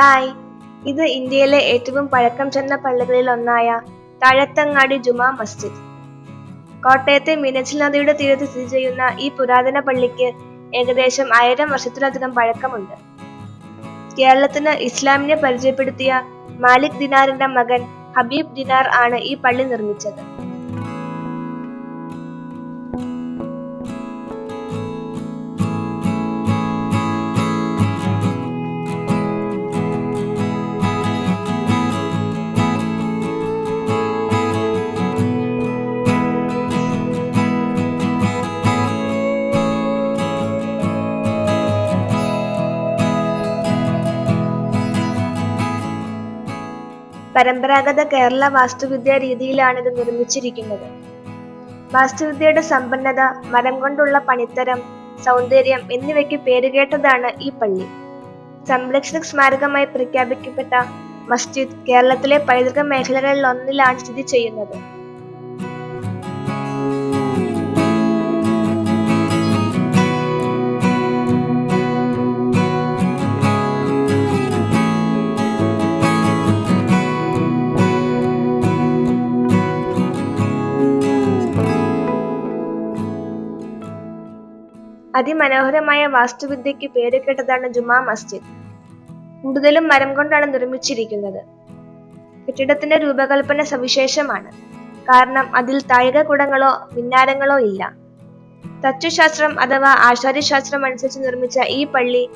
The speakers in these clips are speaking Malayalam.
ഹായ്. ഇത് ഇന്ത്യയിലെ ഏറ്റവും പഴക്കം ചെന്ന പള്ളികളിൽ ഒന്നായ താഴത്തങ്ങാടി ജുമാ മസ്ജിദ്. കോട്ടയത്തെ മീനച്ചിൽ നദിയുടെ തീരത്ത് സ്ഥിതി ചെയ്യുന്ന ഈ പുരാതന പള്ളിക്ക് ഏകദേശം ആയിരം വർഷത്തിലധികം പഴക്കമുണ്ട്. കേരളത്തിന് ഇസ്ലാമിനെ പരിചയപ്പെടുത്തിയ മാലിക് ദിനാറിന്റെ മകൻ ഹബീബ് ദിനാർ ആണ് ഈ പള്ളി നിർമ്മിച്ചത്. പരമ്പരാഗത കേരള വാസ്തുവിദ്യാ രീതിയിലാണ് ഇത് നിർമ്മിച്ചിരിക്കുന്നത്. വാസ്തുവിദ്യയുടെ സമ്പന്നത മരം കൊണ്ടുള്ള പണിത്തരം സൗന്ദര്യം എന്നിവയ്ക്ക് പേരുകേട്ടതാണ് ഈ പള്ളി. സംരക്ഷണ സ്മാരകമായി പ്രഖ്യാപിക്കപ്പെട്ട മസ്ജിദ് കേരളത്തിലെ പൈതൃക മേഖലകളിൽ ഒന്നിലാണ് സ്ഥിതി ചെയ്യുന്നത്. അതിമനോഹരമായ വാസ്തുവിദ്യയ്ക്ക് പേരുകേട്ടതാണ് ജുമാ മസ്ജിദ്. കൂടുതലും മരം കൊണ്ടാണ് നിർമ്മിച്ചിരിക്കുന്നത്. കെട്ടിടത്തിന്റെ രൂപകൽപ്പന സവിശേഷമാണ്. കാരണം അതിൽ താഴികക്കുടങ്ങളോ മിന്നാരങ്ങളോ ഇല്ല. തച്ചുശാസ്ത്രം അഥവാ ആചാര്യശാസ്ത്രം അനുസരിച്ച് നിർമ്മിച്ച ഈ പള്ളി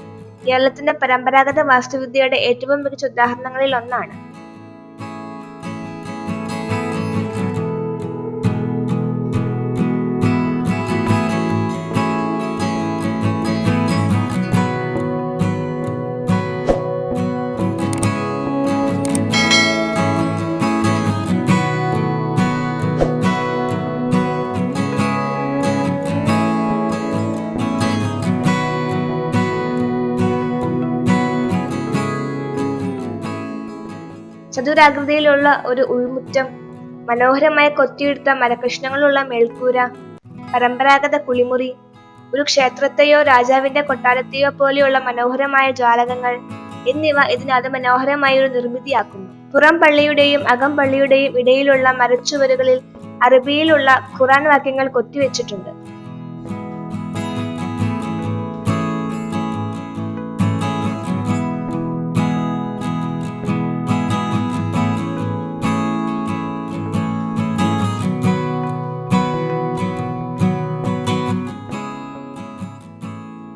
കേരളത്തിന്റെ പരമ്പരാഗത വാസ്തുവിദ്യയുടെ ഏറ്റവും മികച്ച ഉദാഹരണങ്ങളിൽ ഒന്നാണ്. ചതുരാകൃതിയിലുള്ള ഒരു ഉൾമുറ്റം മനോഹരമായി കൊത്തിയെടുത്ത മരകഷ്ണങ്ങളുള്ള മേൽക്കൂര പരമ്പരാഗത കുളിമുറി ഒരു ക്ഷേത്രത്തെയോ രാജാവിന്റെ കൊട്ടാരത്തെയോ പോലെയുള്ള മനോഹരമായ ജാലകങ്ങൾ എന്നിവ ഇതിനെ അതിമനോഹരമായ ഒരു നിർമ്മിതിയാക്കുന്നു. പുറം പള്ളിയുടെയും അകം പള്ളിയുടെയും ഇടയിലുള്ള മരച്ചുവരുകളിൽ അറബിയിലുള്ള ഖുറാൻ വാക്യങ്ങൾ കൊത്തിവെച്ചിട്ടുണ്ട്.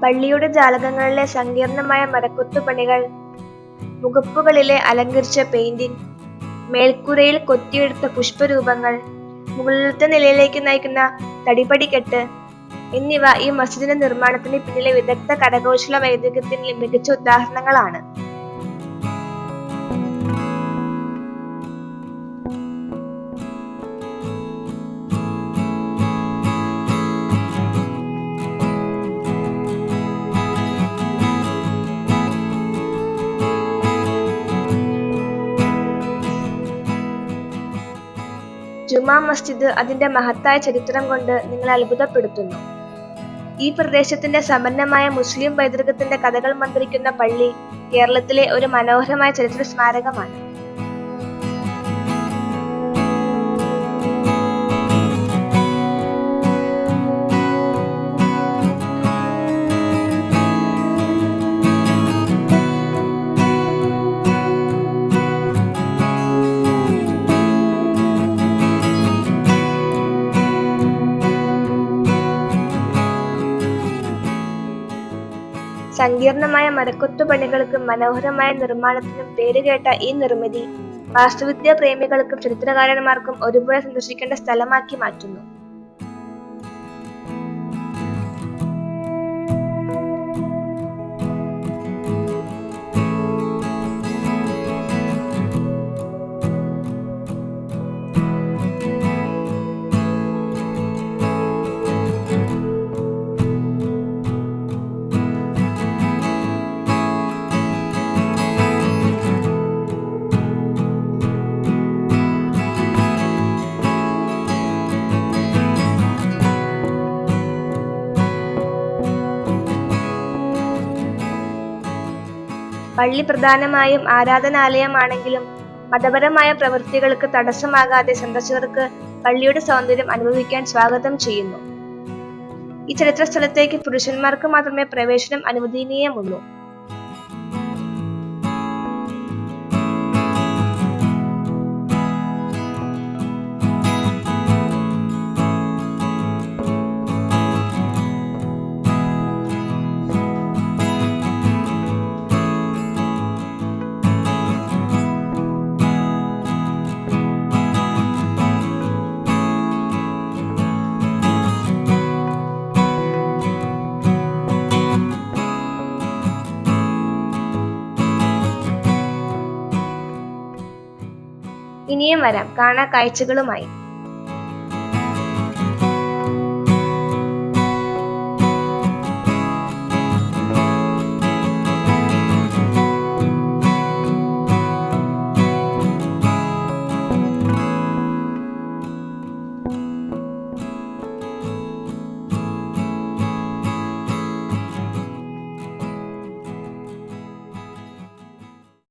പള്ളിയുടെ ജാലകങ്ങളിലെ സങ്കീർണമായ മരക്കൊത്തുപണികൾ മുഖപ്പുകളിലെ അലങ്കരിച്ച പെയിന്റിംഗ് മേൽക്കൂരയിൽ കൊത്തിയെടുത്ത പുഷ്പരൂപങ്ങൾ മുകളിലത്തെ നിലയിലേക്ക് നയിക്കുന്ന തടിപടിക്കെട്ട് എന്നിവ ഈ മസ്ജിദിന്റെ നിർമ്മാണത്തിന് പിന്നിലെ വിദഗ്ധ കരകൗശല വൈദഗ്ധ്യത്തിന് മികച്ച ഉദാഹരണങ്ങളാണ്. ജുമാ മസ്ജിദ് അതിന്റെ മഹത്തായ ചരിത്രം കൊണ്ട് നിങ്ങളെ അത്ഭുതപ്പെടുത്തുന്നു. ഈ പ്രദേശത്തിന്റെ സമ്പന്നമായ മുസ്ലിം പൈതൃകത്തിന്റെ കഥകൾ മന്ത്രിക്കുന്ന പള്ളി കേരളത്തിലെ ഒരു മനോഹരമായ ചരിത്ര സ്മാരകമാണ് സങ്കീർണമായ മരക്കൊത്തുപണികൾക്കും മനോഹരമായ നിർമ്മാണത്തിനും പേരുകേട്ട ഈ നിർമ്മിതി വാസ്തുവിദ്യാ പ്രേമികൾക്കും ചരിത്രകാരന്മാർക്കും ഒരുപോലെ സന്ദർശിക്കേണ്ട സ്ഥലമാക്കി മാറ്റുന്നു. പള്ളി പ്രധാനമായും ആരാധനാലയമാണെങ്കിലും മതപരമായ പ്രവൃത്തികൾക്ക് തടസ്സമാകാതെ സന്ദർശകർക്ക് പള്ളിയുടെ സൗന്ദര്യം അനുഭവിക്കാൻ സ്വാഗതം ചെയ്യുന്നു. ഈ ചരിത്ര സ്ഥലത്തേക്ക് പുരുഷന്മാർക്ക് മാത്രമേ പ്രവേശനം അനുവദനീയമുള്ളൂ. ഇനിയും വരാം. കാണാ കാഴ്ചകളുമായി.